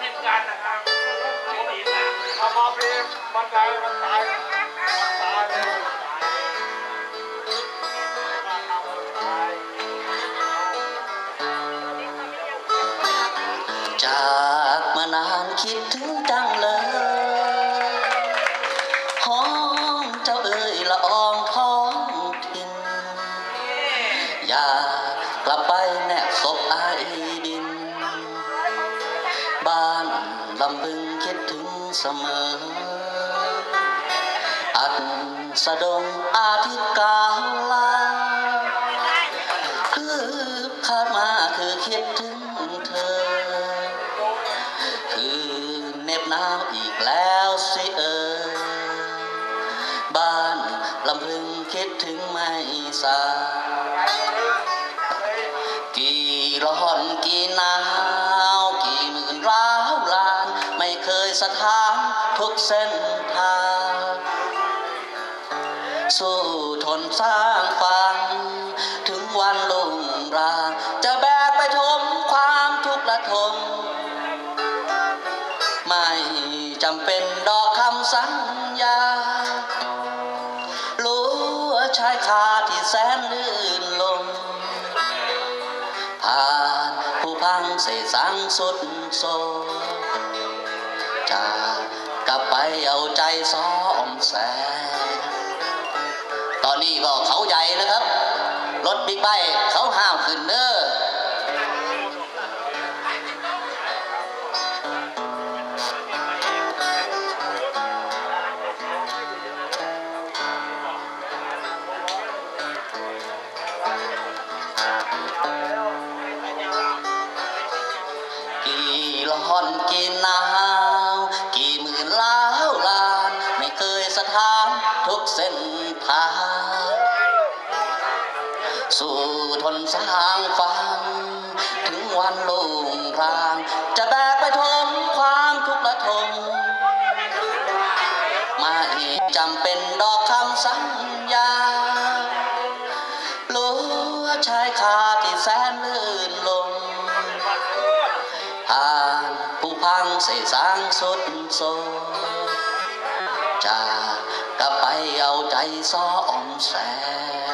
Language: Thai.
ทีมงานนะครับทีมงานทำมาพีมันตายมันตายตายเลยจากมานานคิดถึงจังเลยห้องเจ้าเอ่ยละอองท้องถิ่นอยากกลับไปแนบศพไอ้ดิน พึงคิดถึงเสมอ อัดสะดงอาทิตย์กาลาคือคาดมาคือคิดถึงเธอ คือเหน็บหนาวอีกแล้วสิเออ บ้านลำพึงคิดถึงไม่สากี่ร้อนกี่นา สถานทุกเส้นทาง สู้ทนสร้างฟังถึงวันลุ่งรางจะแบกไปทมความทุกข์ละทนไม่จำเป็นดอกคำสัญญารู้ชายคาที่แสนลื่นลมผ่านผู้พังเสสังสุดโซ จากลับไปเอาใจซ้อมแสงตอนนี้ก็เขาใหญ่นะครับ รถบิ๊กไบค์เขาห้ามขึ้นเด้อกี่ร้อนกี่หนา สถานทุกเส้นทาง สู่ทนสร้างฟัง ถึงวันลุ่งราง จะแบกไปทนความทุกข์ละทนไม่จำเป็นดอกคำสัญญารู้ว่าชายคาที่แสนลื่นลมผ่านผู้พังเสียสางสุดโซจา กกลับไปเอาใจซ้อมแสง